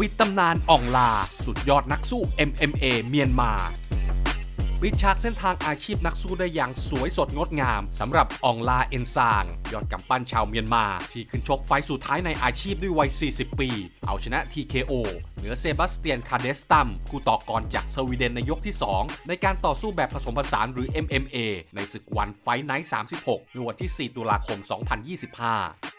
ปิดตำนานอ่องลา สุดยอดนักสู้ MMA เมียนมา ปิดฉากเส้นทางอาชีพนักสู้ได้อย่างสวยสดงดงามสำหรับอองลาเอ็นซาง ยอดกำปั้นชาวเมียนมา ที่ขึ้นชกไฟสุดท้ายในอาชีพด้วยวัย 40 ปี เอาชนะ TKO เหนือเซบาสเตียนคาเดสตัมคู่ต่อกรจากสวีเดนในยกที่ 2 ในการต่อสู้แบบผสมผสานหรือ MMA ในศึกวันไฟไนท์36ในวันที่ 4 ตุลาคม 2025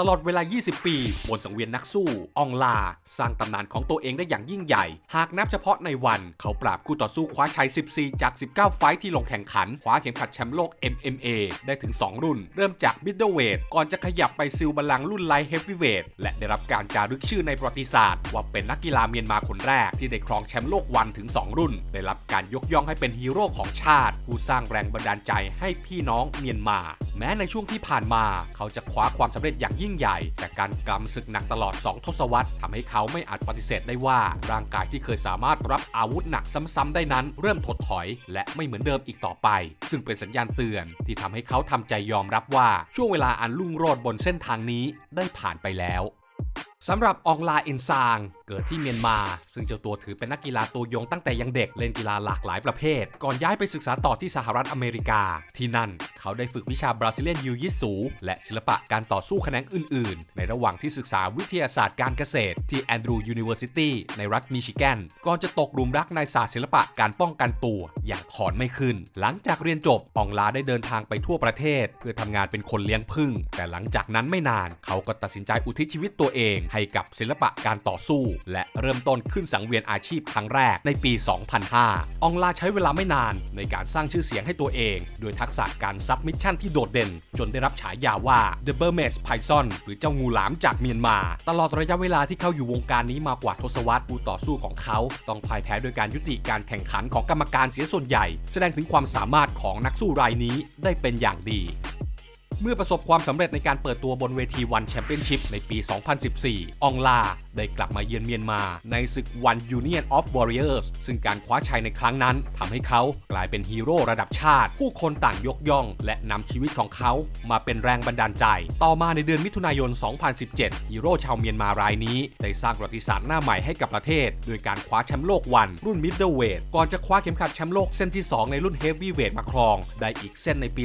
ตลอดเวลา 20 ปี บนสังเวียนนักสู้ อองลา สร้างตำนานของตัวเองได้อย่างยิ่งใหญ่ หากนับเฉพาะในวัน เขาปราบคู่ต่อสู้คว้าชัย 14 จาก 19 ไฟท์ที่ลงแข่งขัน คว้าเข็มขัดแชมป์โลก MMA ได้ถึง 2 รุ่น เริ่มจากมิดเดิลเวทก่อนจะขยับไปซิลบัลลังรุ่นไลท์เฮฟวีเวทและได้รับการจารึกชื่อในประวัติศาสตร์ ว่าเป็นนักกีฬาเมียนมาคนแรกที่ได้ครองแชมป์โลกวันถึง 2 รุ่น ได้รับการยกย่องให้เป็นฮีโร่ของชาติ ผู้สร้างแรงบันดาลใจให้พี่น้องเมียนมา แม้ในช่วงที่ผ่านมา เขาจะคว้าความสำเร็จอย่างยิ่งใหญ่ แต่การกำศึกหนักตลอด 2 ทศวรรษทำให้เขาไม่อาจปฏิเสธได้ว่า ร่างกายที่เคยสามารถรับอาวุธหนักซ้ำๆได้นั้น เริ่มถดถอย และไม่เหมือนเดิมอีกต่อไป ซึ่งเป็นสัญญาณเตือนที่ทำให้เขาทำใจยอมรับว่าช่วงเวลาอันรุ่งโรจน์บนเส้นทางนี้ได้ผ่านไปแล้วสำหรับอองลาเอ็นซางเกิดที่เมียนมา ซึ่งเจ้าตัวถือเป็นนักกีฬาตัวยงตั้งแต่ยังเด็กเล่นกีฬาหลากหลายประเภท ก่อนย้ายไปศึกษาต่อที่สหรัฐอเมริกา ที่นั่นเขาได้ฝึกวิชาบราซิเลียนยูยิสูและศิลปะการต่อสู้แขนงอื่น ๆ ในระหว่างที่ศึกษาวิทยาศาสตร์การเกษตร ที่แอนดรูยูนิเวอร์ซิตี้ในรัฐมิชิแกนก่อนจะตกหลุมรักในศาสตร์ศิลปะการป้องกันตัวอย่างถอนไม่ขึ้น หลังจากเรียนจบอองลาได้เดินทางไปทั่วประเทศ เพื่อทำงานเป็นคนเลี้ยงผึ้งแต่หลังจากนั้นไม่นาน เขาก็ตัดสินใจอุทิศชีวิตตัวเอง ให้กับศิลปะการต่อสู้และเริ่มต้นขึ้นสังเวียนอาชีพครั้งแรกในปี 2005อองลาใช้เวลาไม่นานในการสร้างชื่อเสียงให้ตัวเองโดยทักษะการซับมิชชั่นที่โดดเด่น จนได้รับฉายาว่า The Burmese Python หรือเจ้างูหลามจากเมียนมา ตลอดระยะเวลาที่เขาอยู่วงการนี้มากว่าทศวรรษผู้ต่อสู้ของเขาต้องพ่ายแพ้โดยการยุติการแข่งขันของกรรมการเสียส่วนใหญ่ แสดงถึงความสามารถของนักสู้รายนี้ได้เป็นอย่างดี เมื่อประสบความสำเร็จในการเปิดตัวบนเวทีวันแชมเปี้ยนชิพในปี 2014อองลา ได้กลับมาเยือนเมียนมาในศึก One Union of Warriors ซึ่งการคว้าชัยในครั้งนั้นทำให้เขากลายเป็นฮีโร่ระดับชาติ ผู้คนต่างยกย่อง และนำชีวิตของเขามาเป็นแรงบันดาลใจ ต่อมาในเดือนมิถุนายน 2017 ฮีโร่ชาวเมียนมารายนี้ได้สร้างประวัติศาสตร์หน้าใหม่ให้กับประเทศ โดยการคว้าแชมป์โลกวันรุ่นมิดเดิลเวทก่อนจะคว้าเข็มขัดแชมป์โลกเส้นที่ 2 ในรุ่นเฮฟวีเวทมาครอง ได้อีกเส้นในปี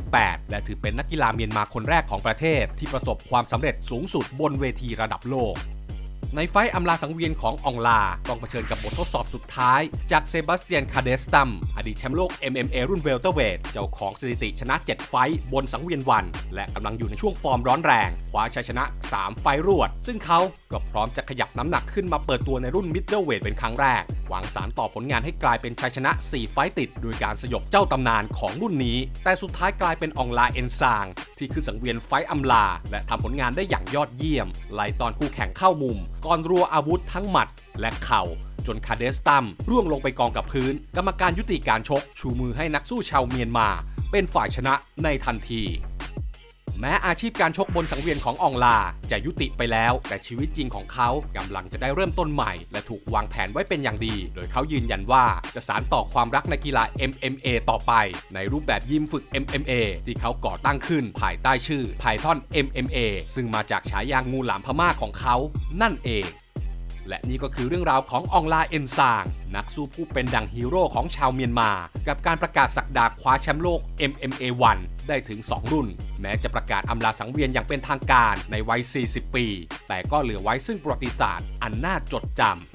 2018 และถือเป็นนักกีฬาเมียนมาคนแรกของประเทศ ที่ประสบความสำเร็จสูงสุดบนเวทีระดับโลก ในไฟต์อำลาสังเวียนขององลา ต้องเผชิญกับบททดสอบสุดท้าย จากเซบาสเตียนคาเดสตัม อดีตแชมป์โลก MMA รุ่นเวลเตอร์เวทเจ้าของสถิติชนะ 7 ไฟต์บนสังเวียนวัน และกำลังอยู่ในช่วงฟอร์มร้อนแรงคว้าชัยชนะ 3 ไฟต์รวด ซึ่งเขาก็พร้อมจะขยับน้ำหนักขึ้นมาเปิดตัวในรุ่นมิดเดิลเวทเป็นครั้งแรก หวังสารต่อผลงานให้กลายเป็นชัยชนะ 4 ไฟติด โดยการสยบเจ้าตำนานของรุ่นนี้ แต่สุดท้ายกลายเป็นอองลาเอนซาง ที่คือสังเวียนไฟต์อำลา และทำผลงานได้อย่างยอดเยี่ยมไล่ตอนคู่แข่งเข้ามุม ก่อนรัวอาวุธทั้งหมัดและเข่าจนคาเดสตัมร่วงลงไปกองกับพื้น กรรมการยุติการชก ชูมือให้นักสู้ชาวเมียนมา เป็นฝ่ายชนะในทันที แม้อาชีพการชกบนสังเวียนของอองลาจะยุติไปแล้ว แต่ชีวิตจริงของเขากำลังจะได้เริ่มต้นใหม่ และถูกวางแผนไว้เป็นอย่างดี โดยเขายืนยันว่าจะสานต่อความรักในกีฬา MMA ต่อไป ในรูปแบบยิมฝึก MMA ที่เขาก่อตั้งขึ้นภายใต้ชื่อ Python MMA ซึ่งมาจากฉายางูหลามพม่าของเขา นั่นเอง และนี่ก็คือเรื่องราวขององลาเอ็นซาง นักสู้ผู้เป็นดังฮีโร่ของชาวเมียนมา กับการประกาศสักดาคว้าแชมป์โลก MMA 1 ได้ถึง 2 รุ่น แม้จะประกาศอำลาสังเวียนอย่างเป็นทางการในวัย 40 ปี แต่ก็เหลือไว้ซึ่งประวัติศาสตร์ อันน่าจดจำ